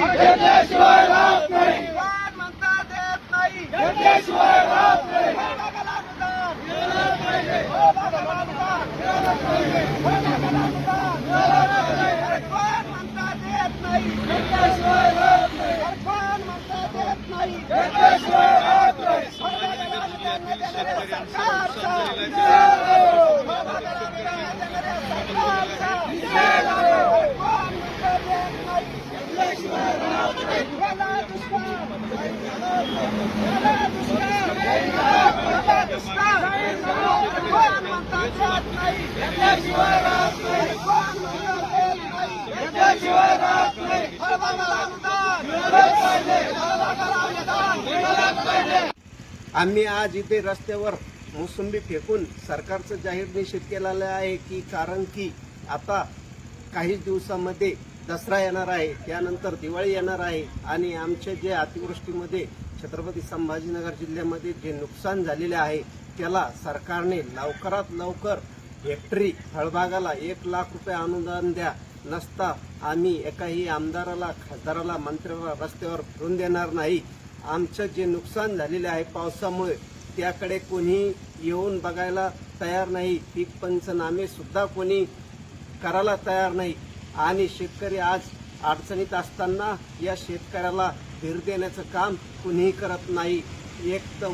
घेतल्याशिवाय राहत नाही म्हणता देत घेतल्याशिवाय राहत नाही म्हणता आम्ही आज इथे रस्त्यावर मोसंबी फेकून सरकारचं जाहीर निषेध केलेला आहे की कारण की आता काही दिवसामध्ये दसरा येणार आहे त्यानंतर दिवाळी येणार आहे आणि आमच्या जे अतिवृष्टीमध्ये छत्रपती संभाजीनगर जिल्ह्यामध्ये जे नुकसान झालेले आहे त्याला सरकारने लवकरात लवकर हेक्टरी फळबागाला एक लाख रुपये अनुदान द्या. नसता आम्ही एकाही आमदाराला खासदाराला मंत्र्याला रस्त्यावर फिरून देणार नाही. आमचं जे नुकसान झालेले आहे पावसामुळे त्याकडे कोणी येऊन बघायला तयार नाही. पीक पंचनामे सुद्धा कोणी करायला तयार नाही. आणि शेतकरी आज अडचणीत असताना या शेतकऱ्याला धीर देण्याचं काम कुणीही करत नाही. एक तर